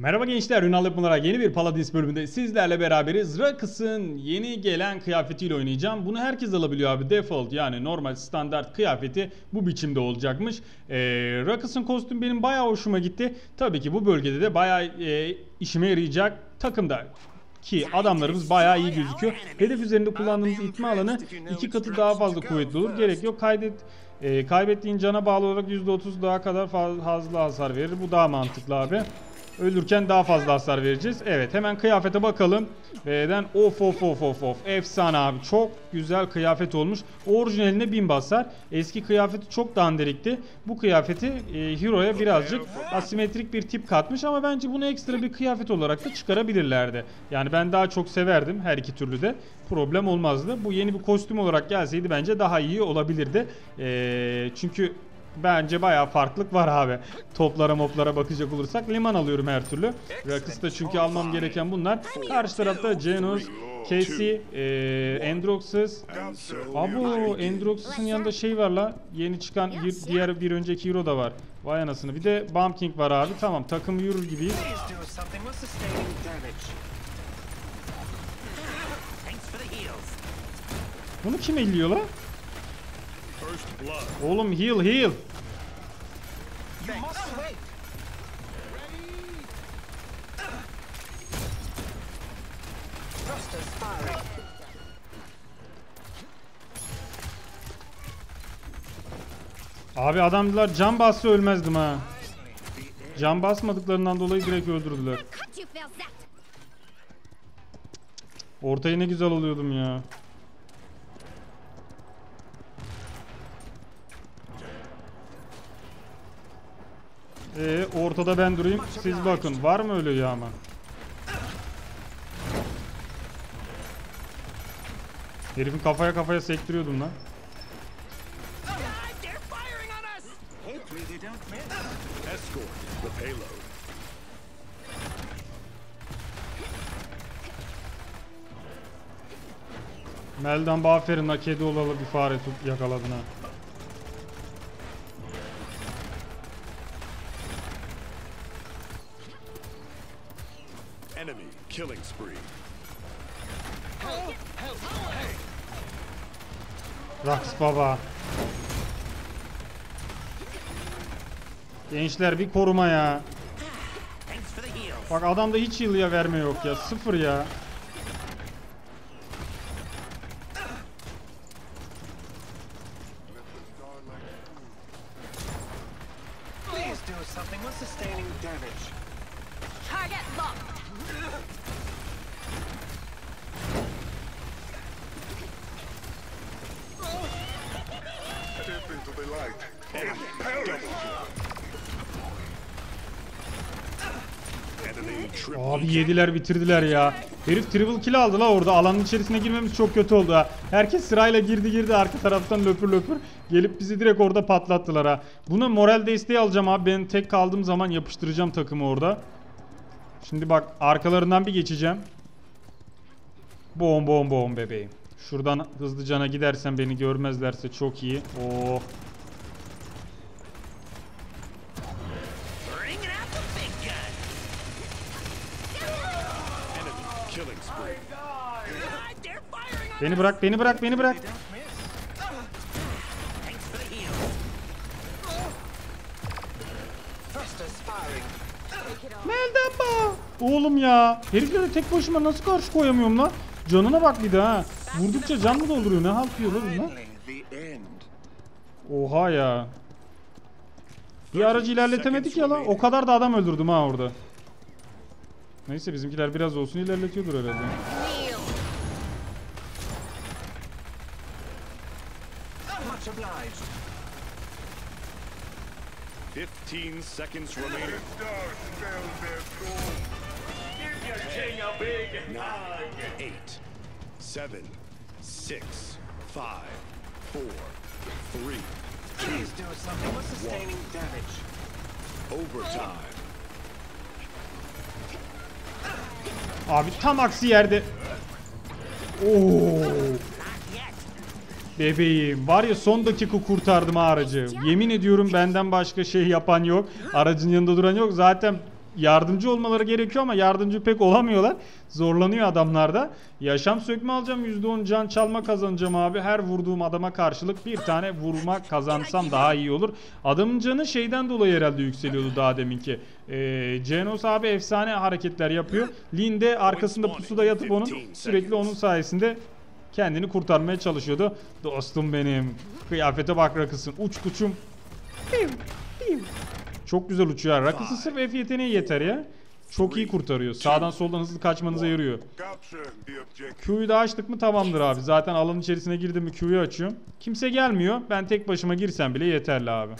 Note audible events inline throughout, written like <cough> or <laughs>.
Merhaba gençler, Ünal Yapımlara yeni bir Paladins bölümünde sizlerle beraberiz. Rakıs'ın yeni gelen kıyafetiyle oynayacağım. Bunu herkes alabiliyor abi. Default yani normal standart kıyafeti bu biçimde olacakmış. Ee, Rakıs'ın kostüm benim bayağı hoşuma gitti. Tabii ki bu bölgede de bayağı e, işime yarayacak takımda ki adamlarımız bayağı iyi gözüküyor. Hedef üzerinde kullandığımız itme alanı iki katı daha fazla kuvvetli olur. Gerek yok. Kaydet e, kaybettiğin cana bağlı olarak %30 daha kadar fa- fazla hasar verir. Bu daha mantıklı abi. Ölürken daha fazla hasar vereceğiz. Evet hemen kıyafete bakalım. V'den of of of of of. Efsane abi. Çok güzel kıyafet olmuş. Orijinaline bin basar. Eski kıyafeti çok dandirikti. Bu kıyafeti e, Hero'ya birazcık asimetrik bir tip katmış ama bence bunu ekstra bir kıyafet olarak da çıkarabilirlerdi. Yani ben daha çok severdim her iki türlü de. Problem olmazdı. Bu yeni bir kostüm olarak gelseydi bence daha iyi olabilirdi. E, çünkü Bence bayağı farklılık var abi. Toplara moplara bakacak olursak liman alıyorum her türlü. Rakıs'ta çünkü almam gereken bunlar. Karşı tarafta Janus, Casey, e, Endroxus. Abi o Endroxus'un yanında şey var la. Yeni çıkan bir, diğer bir önceki hero da var. Vay anasını. Bir de Bomb King var abi. Tamam takım yürür gibiyiz. Bunu kim elliyor la? Oğlum heal heal. Abi adamlar can bassa ölmezdim ha. Can basmadıklarından dolayı direkt öldürdüler. Ortaya ne güzel oluyordum ya. Ee, ortada ben durayım. Siz bakın. Var mı öyle yağma? Herifin kafaya kafaya sektiriyordum lan. Meldan aferin la kedi olalı bir fare tut yakaladın ha. Killing spree. Raks baba. Gençler bir koruma ya. Bak adamda hiç yılıya verme yok ya. Sıfır ya. Yediler bitirdiler ya. Herif triple kill aldı la orada. Alanın içerisine girmemiz çok kötü oldu ha. Herkes sırayla girdi girdi arka taraftan löpür löpür. Gelip bizi direkt orada patlattılar ha. Buna moral desteği alacağım abi. Ben tek kaldığım zaman yapıştıracağım takımı orada. Şimdi bak arkalarından bir geçeceğim. Bom bom bom bebeğim. Şuradan hızlıcana gidersen beni görmezlerse çok iyi. Oh. Beni bırak beni bırak beni bırak. Don't miss. Thanks for the heals. Thrusters firing. Melda Oğlum ya. Heriflere tek başıma nasıl karşı koyamıyorum lan? Canına bak bir de. Vurdukça can mı dolduruyor? Ne halt yiyor lan. Oha ya. Bir aracı ilerletemedik ya lan. O kadar da adam öldürdüm ha orada. Neyse bizimkiler biraz olsun ilerletiyordur herhalde. 15 seconds remaining. Nine, eight, seven, six, five, four, three, Please do something with sustaining damage. overtime. Abi tam aksi yerde. Oo. Bebeğim var ya son dakika kurtardım aracı. Yemin ediyorum benden başka şey yapan yok. Aracın yanında duran yok. Zaten yardımcı olmaları gerekiyor ama yardımcı pek olamıyorlar. Zorlanıyor adamlar da. Yaşam sökme alacağım. %10 can çalma kazanacağım abi. Her vurduğum adama karşılık bir tane vurma kazansam daha iyi olur. Adamın canı şeyden dolayı herhalde yükseliyordu daha deminki. Ee, Genos abi efsane hareketler yapıyor. Lin de arkasında pusuda yatıp onun sürekli onun sayesinde kendini kurtarmaya çalışıyordu. Dostum benim. Kıyafete bak rakısın. Uç kuçum. Çok güzel uçuyor. Rakısı sırf F yeteneği yeter ya. Çok iyi kurtarıyor. Sağdan soldan hızlı kaçmanıza yarıyor. Q'yu da açtık mı tamamdır abi. Zaten alanın içerisine girdim mi Q'yu açıyorum. Kimse gelmiyor. Ben tek başıma girsem bile yeterli abi.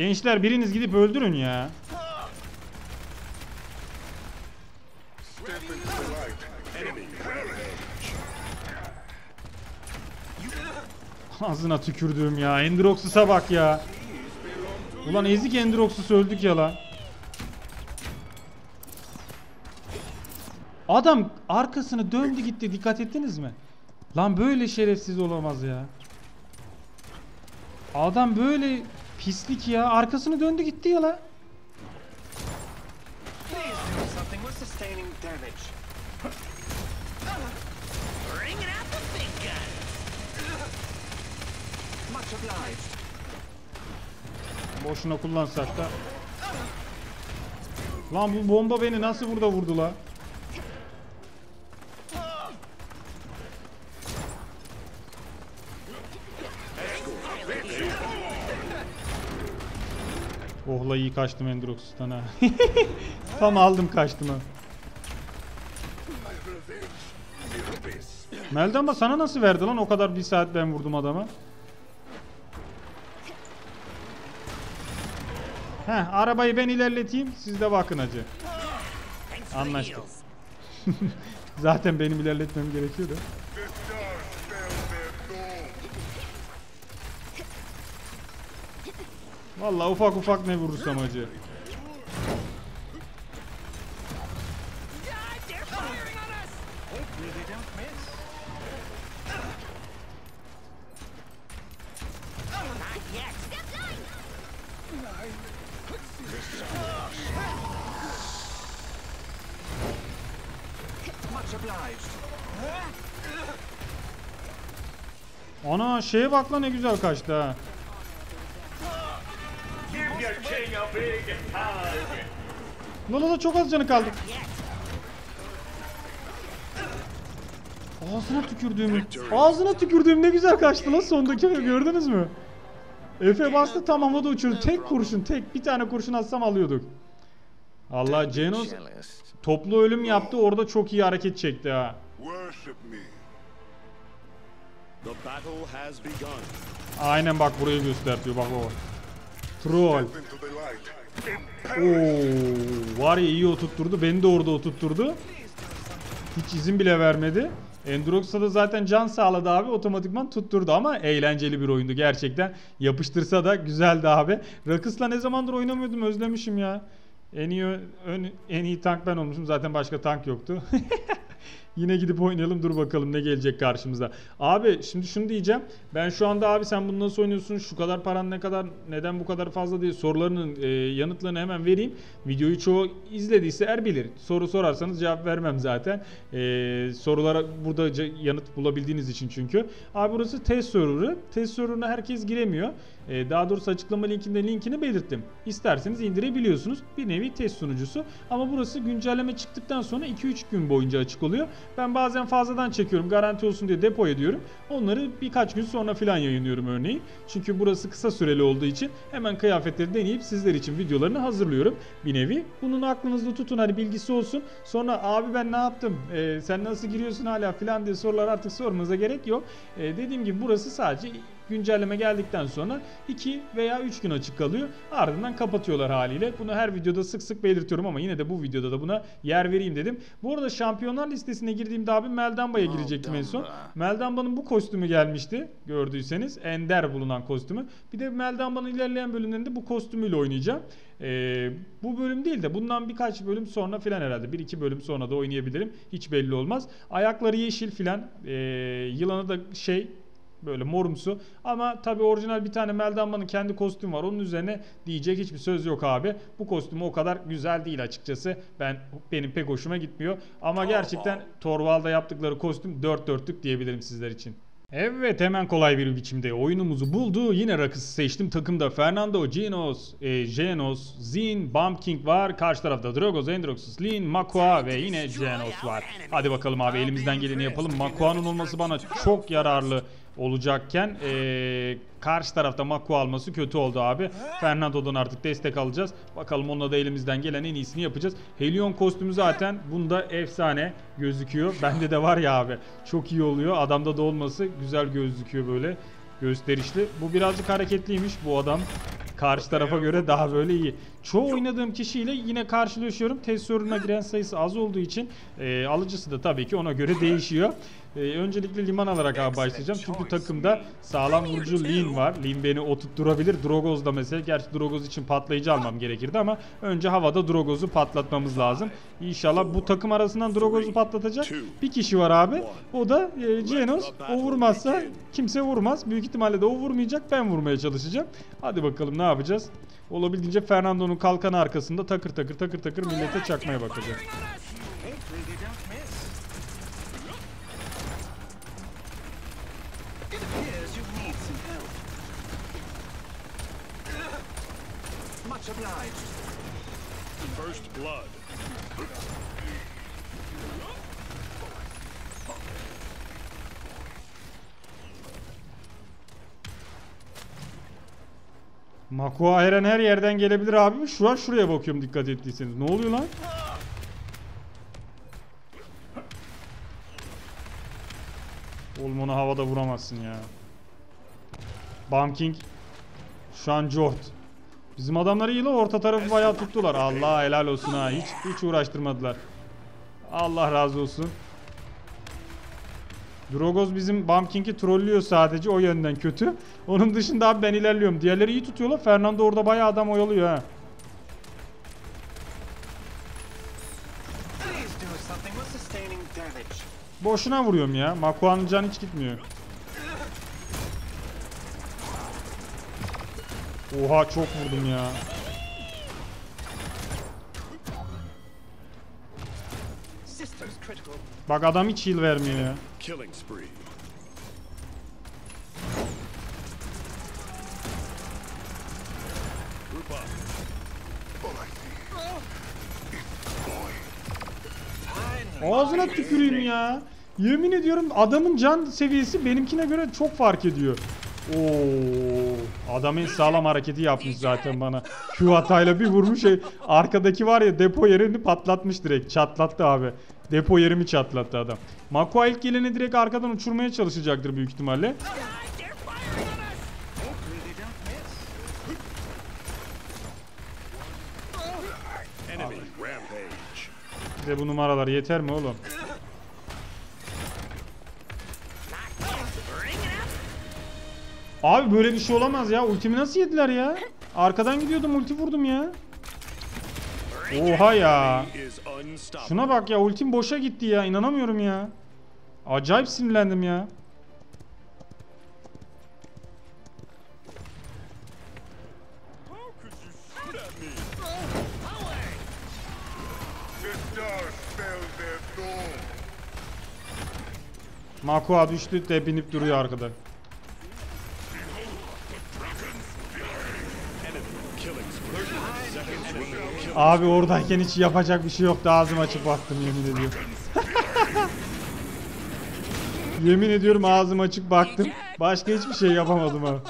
Gençler biriniz gidip öldürün ya. Ağzına tükürdüğüm ya. Endroxus'a bak ya. Ulan ezik Endroxus öldük ya lan. Adam arkasını döndü gitti dikkat ettiniz mi? Lan böyle şerefsiz olamaz ya. Adam böyle pislik ya arkasını döndü gitti ya la. Boşuna kullansak da. Lan bu bomba beni nasıl burada vurdu la? Oh la iyi kaçtım Endrox'tan ha. <laughs> Tam aldım kaçtım ha. Melda ama sana nasıl verdi lan o kadar bir saat ben vurdum adama. Heh arabayı ben ilerleteyim siz de bakın the Anlaştık. <laughs> Zaten benim ilerletmem gerekiyordu. Discharge Not yet. Step nine. Much obliged. Ana şeye bak lan ne güzel kaçtı ha. Lola da çok az canı kaldı. Ağzına tükürdüğüm, ağzına tükürdüğüm ne güzel kaçtı lan sondaki gördünüz mü? Efe bastı tamam o da uçurdu. Tek kurşun, tek bir tane kurşun atsam alıyorduk. Allah Genos toplu ölüm yaptı orada çok iyi hareket çekti ha. Aynen bak burayı göstertiyor bak bak. Troll. Oo, var ya iyi oturtturdu. Beni de orada oturtturdu. Hiç izin bile vermedi. Endrox'a da zaten can sağladı abi. Otomatikman tutturdu ama eğlenceli bir oyundu gerçekten. Yapıştırsa da güzeldi abi. Rakıs'la ne zamandır oynamıyordum özlemişim ya. En iyi ön- en iyi tank ben olmuşum. Zaten başka tank yoktu. <laughs> Yine gidip oynayalım dur bakalım ne gelecek karşımıza. Abi şimdi şunu diyeceğim. Ben şu anda abi sen bunu nasıl oynuyorsun? Şu kadar paran ne kadar neden bu kadar fazla diye sorularının e, yanıtlarını hemen vereyim. Videoyu çoğu izlediyse er bilir. Soru sorarsanız cevap vermem zaten. E, sorulara burada yanıt bulabildiğiniz için çünkü. Abi burası test serverı. Test serverına herkes giremiyor. E, daha doğrusu açıklama linkinde linkini belirttim. İsterseniz indirebiliyorsunuz. Bir nevi test sunucusu. Ama burası güncelleme çıktıktan sonra 2-3 gün boyunca açık oluyor. Ben bazen fazladan çekiyorum. Garanti olsun diye depo ediyorum. Onları birkaç gün sonra filan yayınlıyorum örneğin. Çünkü burası kısa süreli olduğu için hemen kıyafetleri deneyip sizler için videolarını hazırlıyorum bir nevi. Bunun aklınızda tutun hani bilgisi olsun. Sonra abi ben ne yaptım? Ee, sen nasıl giriyorsun hala filan diye sorular artık sormanıza gerek yok. Ee, dediğim gibi burası sadece güncelleme geldikten sonra 2 veya 3 gün açık kalıyor. Ardından kapatıyorlar haliyle. Bunu her videoda sık sık belirtiyorum ama yine de bu videoda da buna yer vereyim dedim. Bu arada şampiyonlar listesine girdiğimde abi Meldamba'ya girecektim en son. Meldamba'nın bu kostümü gelmişti gördüyseniz. Ender bulunan kostümü. Bir de Meldamba'nın ilerleyen bölümlerinde bu kostümüyle oynayacağım. Ee, bu bölüm değil de bundan birkaç bölüm sonra filan herhalde. Bir iki bölüm sonra da oynayabilirim. Hiç belli olmaz. Ayakları yeşil filan. Ee, yılanı da şey böyle morumsu. Ama tabii orijinal bir tane Meldamba'nın kendi kostümü var. Onun üzerine diyecek hiçbir söz yok abi. Bu kostümü o kadar güzel değil açıkçası. Ben benim pek hoşuma gitmiyor. Ama gerçekten Torval'da yaptıkları kostüm dört dörtlük diyebilirim sizler için. Evet hemen kolay bir biçimde oyunumuzu buldu. Yine rakısı seçtim. Takımda Fernando, Genos, e, Genos, Zin, Bump King var. Karşı tarafta Drogos, Endroxus, Lin, Makua ve yine Genos var. Hadi bakalım abi elimizden geleni yapalım. Makua'nın olması bana çok yararlı olacakken e, karşı tarafta Makua alması kötü oldu abi. Fernando'dan artık destek alacağız. Bakalım onunla da elimizden gelen en iyisini yapacağız. Helion kostümü zaten bunda efsane gözüküyor. <laughs> Bende de var ya abi. Çok iyi oluyor. Adamda da olması güzel gözüküyor böyle. Gösterişli. Bu birazcık hareketliymiş bu adam. Karşı tarafa göre daha böyle iyi. Çoğu oynadığım kişiyle yine karşılaşıyorum. Test sorununa giren sayısı az olduğu için e, alıcısı da tabii ki ona göre değişiyor. E, öncelikle liman alarak abi başlayacağım. Çünkü takımda sağlam vurucu Lin var. Lin beni oturtturabilir. Drogoz da mesela. Gerçi Drogoz için patlayıcı almam gerekirdi ama önce havada Drogoz'u patlatmamız lazım. İnşallah bu takım arasından Drogoz'u patlatacak bir kişi var abi. O da e, Genos. O vurmazsa kimse vurmaz. Büyük ihtimalle de o vurmayacak. Ben vurmaya çalışacağım. Hadi bakalım ne yapacağız? Olabildiğince Fernando'nun kalkanı arkasında takır takır takır takır millete çakmaya bakacağız. Obliged. First blood. Makua her an her yerden gelebilir abi. Şu an şuraya bakıyorum dikkat ettiyseniz. Ne oluyor lan? Oğlum onu havada vuramazsın ya. Bam King. Şu an Jort. Bizim adamlar iyi la orta tarafı bayağı tuttular. Allah helal olsun ha. Hiç hiç uğraştırmadılar. Allah razı olsun. Drogoz bizim Bump King'i trollüyor sadece o yönden kötü. Onun dışında abi ben ilerliyorum. Diğerleri iyi tutuyorlar. Fernando orada bayağı adam oyalıyor ha. Boşuna vuruyorum ya. Makua'nın canı hiç gitmiyor. Oha çok vurdum ya. Bak adam hiç heal vermiyor ya. Ağzına tüküreyim ya. Yemin ediyorum adamın can seviyesi benimkine göre çok fark ediyor. Oo, adam en sağlam hareketi yapmış zaten bana. Q hatayla bir vurmuş. Şey, arkadaki var ya depo yerini patlatmış direkt. Çatlattı abi. Depo yerimi çatlattı adam. Makua ilk geleni direkt arkadan uçurmaya çalışacaktır büyük ihtimalle. Rampage. Size bu numaralar yeter mi oğlum? Abi böyle bir şey olamaz ya. Ultimi nasıl yediler ya? Arkadan gidiyordum ulti vurdum ya. Oha ya. Şuna bak ya ultim boşa gitti ya. İnanamıyorum ya. Acayip sinirlendim ya. Makua düştü de binip duruyor arkada. Enemy killing spree. Seconds remaining. Killing Abi oradayken hiç yapacak bir şey yoktu. Ağzımı açıp baktım yemin ediyorum. <laughs> yemin ediyorum ağzımı açık baktım. Başka hiçbir şey yapamadım abi.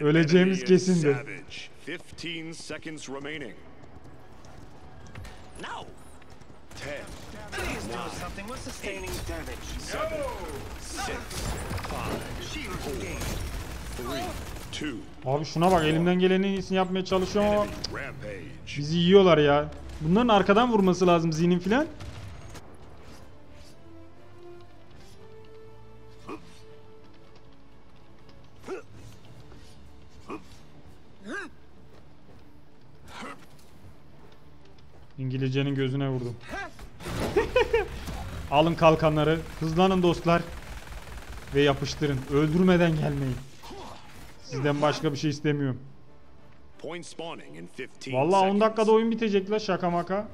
Öleceğimiz kesindi. Savage. 15 seconds remaining. No. 10, Please do something. What's sustaining damage? Seven, six, five, Shield engaged. three, Abi şuna bak elimden gelenin en iyisini yapmaya çalışıyorum ama bizi yiyorlar ya. Bunların arkadan vurması lazım zinin filan. İngilizcenin gözüne vurdum. <laughs> Alın kalkanları, hızlanın dostlar ve yapıştırın. Öldürmeden gelmeyin. Sizden başka bir şey istemiyorum. Point spawning in 15 Vallahi 10 seconds. dakikada oyun bitecek la şaka maka.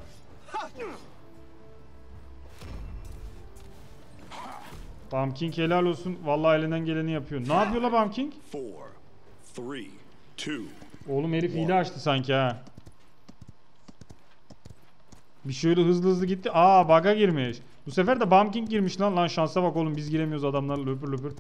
King helal olsun. Vallahi elinden geleni yapıyor. Ne yapıyor la two, Oğlum herif hile açtı sanki ha. Bir şöyle hızlı hızlı gitti. Aa bug'a girmiş. Bu sefer de King girmiş lan. Lan şansa bak oğlum biz giremiyoruz adamlarla löpür löpür.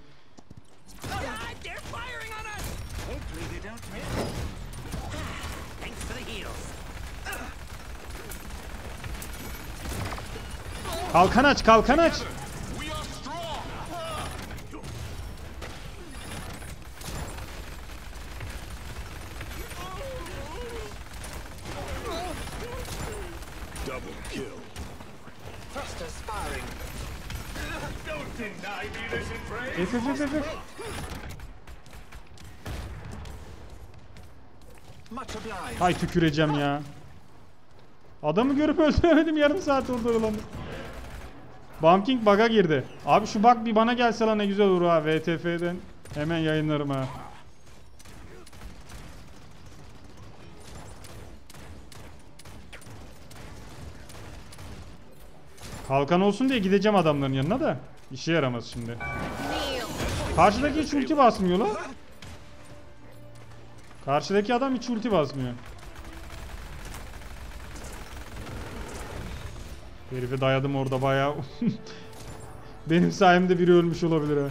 Kalkan aç kalkan aç. double kill. Thrusters firing. F F F F F. Much obliged. Hay tüküreceğim ya. Adamı görüp <laughs> öldüremedim yarım saat orada dolandım. Bam King bug'a girdi. Abi şu bug bir bana gelse lan ne güzel olur ha VTF'den. Hemen yayınlarım ha. Kalkan olsun diye gideceğim adamların yanına da. İşe yaramaz şimdi. Karşıdaki hiç ulti basmıyor la. Karşıdaki adam hiç ulti basmıyor. Herife dayadım orada bayağı. <laughs> Benim sayemde biri ölmüş olabilir ha.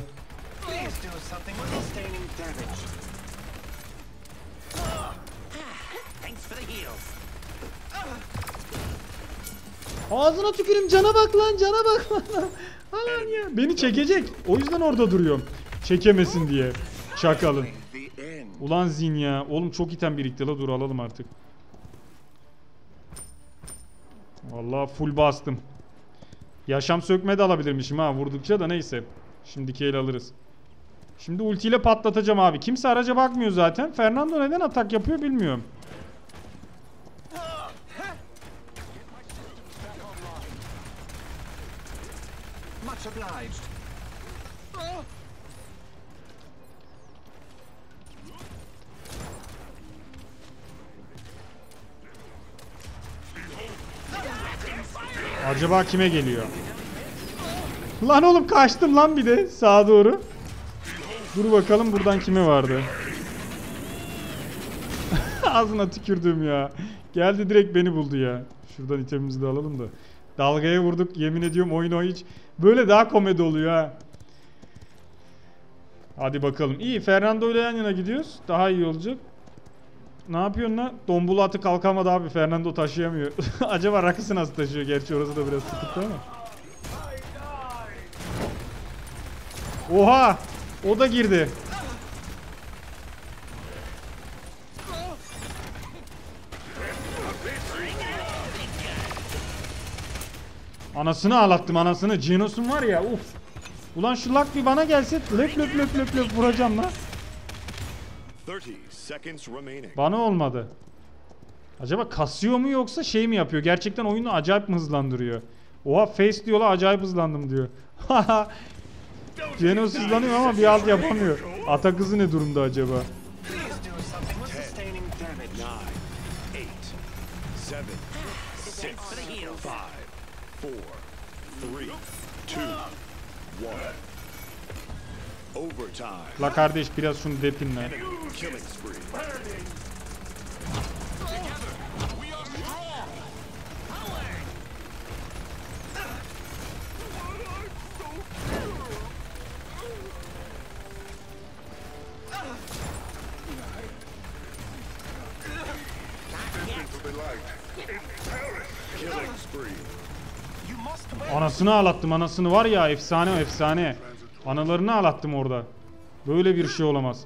Ağzına tükürüm cana bak lan cana bak <laughs> lan. Alan ya. Beni çekecek. O yüzden orada duruyorum. Çekemesin diye. Çakalın. Ulan zin ya. Oğlum çok item birikti la dur alalım artık. Vallahi full bastım. Yaşam sökme de alabilirmişim ha vurdukça da neyse. Şimdiki el alırız. Şimdi ultiyle patlatacağım abi. Kimse araca bakmıyor zaten. Fernando neden atak yapıyor bilmiyorum. Much obliged. Acaba kime geliyor? Lan oğlum kaçtım lan bir de sağa doğru. Dur bakalım buradan kime vardı. <laughs> Ağzına tükürdüm ya. Geldi direkt beni buldu ya. Şuradan itemimizi de alalım da. Dalgaya vurduk yemin ediyorum oyun o hiç. Böyle daha komedi oluyor ha. Hadi bakalım. İyi Fernando ile yan yana gidiyoruz. Daha iyi olacak. Ne yapıyorsun lan? Dombul atı kalkamadı abi. Fernando taşıyamıyor. <laughs> Acaba rakısı nasıl taşıyor? Gerçi orası da biraz sıkıntı ama. Oha! O da girdi. Anasını ağlattım anasını. Genos'un var ya uf. Ulan şu lak bir bana gelse löp löp löp löp löp vuracağım lan. 30 seconds remaining. Bana olmadı. Acaba kasıyor mu yoksa şey mi yapıyor? Gerçekten oyunu acayip mi hızlandırıyor? Oha face diyorlar acayip hızlandım diyor. <laughs> Genos hızlanıyor ama bir alt yapamıyor. Atak hızı ne durumda acaba? Five, four, three, two, one. Overtime. La kardeş biraz şunu depinle. Anasını ağlattım anasını var ya efsane efsane. Analarını ağlattım orada. Böyle bir şey olamaz.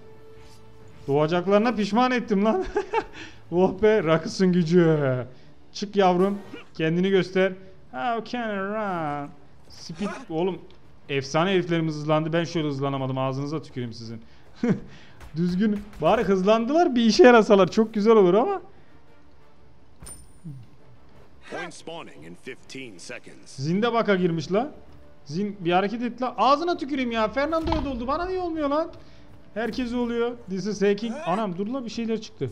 Doğacaklarına pişman ettim lan. <laughs> oh be rakısın gücü. Çık yavrum. Kendini göster. How can I run? Speed oğlum efsane heriflerimiz hızlandı. Ben şöyle hızlanamadım. Ağzınıza tüküreyim sizin. <laughs> Düzgün. Bari hızlandılar bir işe yarasalar çok güzel olur ama. Point spawning in 15 seconds. Zinde baka girmiş la. Zin bir hareket et la. Ağzına tüküreyim ya. Fernando'ya doldu. Bana niye olmuyor lan? Herkes oluyor. This is hacking. Anam dur la bir şeyler çıktı.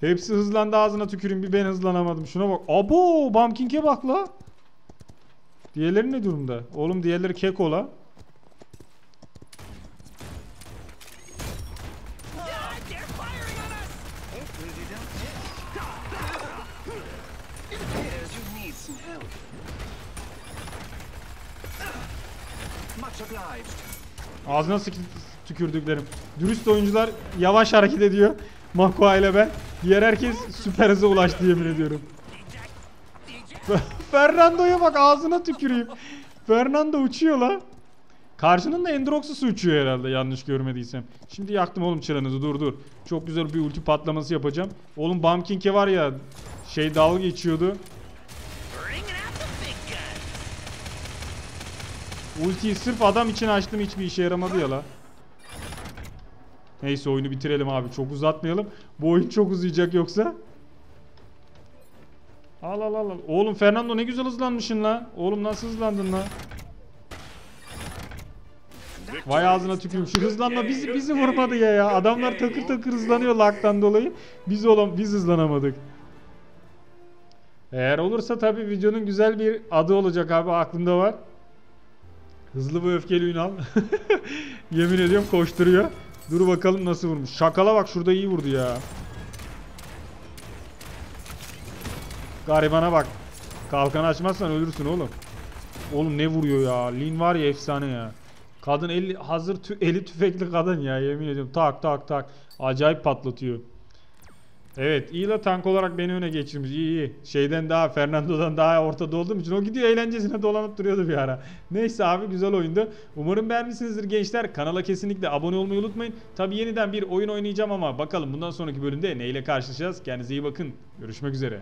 Hepsi hızlandı ağzına tüküreyim. Bir ben hızlanamadım. Şuna bak. Abo! Bumpking'e bak la. Diğerleri ne durumda? Oğlum diğerleri keko la. Ağzına sık tükürdüklerim. Dürüst oyuncular yavaş hareket ediyor. Makua ile ben. Diğer herkes süper hıza ulaştı yemin ediyorum. <laughs> Fernando'ya bak ağzına tüküreyim. Fernando uçuyor la. Karşının da Endrox'u uçuyor herhalde yanlış görmediysem. Şimdi yaktım oğlum çıranızı dur dur. Çok güzel bir ulti patlaması yapacağım. Oğlum Bumpking'e var ya şey dalga geçiyordu. Ultiyi sırf adam için açtım hiçbir işe yaramadı ya la. Neyse oyunu bitirelim abi çok uzatmayalım. Bu oyun çok uzayacak yoksa. Al al al. al. Oğlum Fernando ne güzel hızlanmışsın la. Oğlum nasıl hızlandın la? Vay ağzına tükürüm. Şu hızlanma bizi bizi vurmadı ya ya. Adamlar takır takır hızlanıyor laktan dolayı. Biz olam biz hızlanamadık. Eğer olursa tabi videonun güzel bir adı olacak abi aklımda var. Hızlı ve öfkeli Ünal. <laughs> Yemin ediyorum koşturuyor. Dur bakalım nasıl vurmuş. Şakala bak şurada iyi vurdu ya. Garibana bak. Kalkanı açmazsan ölürsün oğlum. Oğlum ne vuruyor ya. Lin var ya efsane ya. Kadın eli hazır tü, <laughs> eli tüfekli kadın ya yemin ediyorum. Tak tak tak. Acayip patlatıyor. Evet iyi la tank olarak beni öne geçirmiş. İyi iyi. Şeyden daha Fernando'dan daha ortada olduğum için o gidiyor eğlencesine dolanıp duruyordu bir ara. Neyse abi güzel oyundu. Umarım beğenmişsinizdir gençler. Kanala kesinlikle abone olmayı unutmayın. Tabi yeniden bir oyun oynayacağım ama bakalım bundan sonraki bölümde neyle karşılaşacağız. Kendinize iyi bakın. Görüşmek üzere.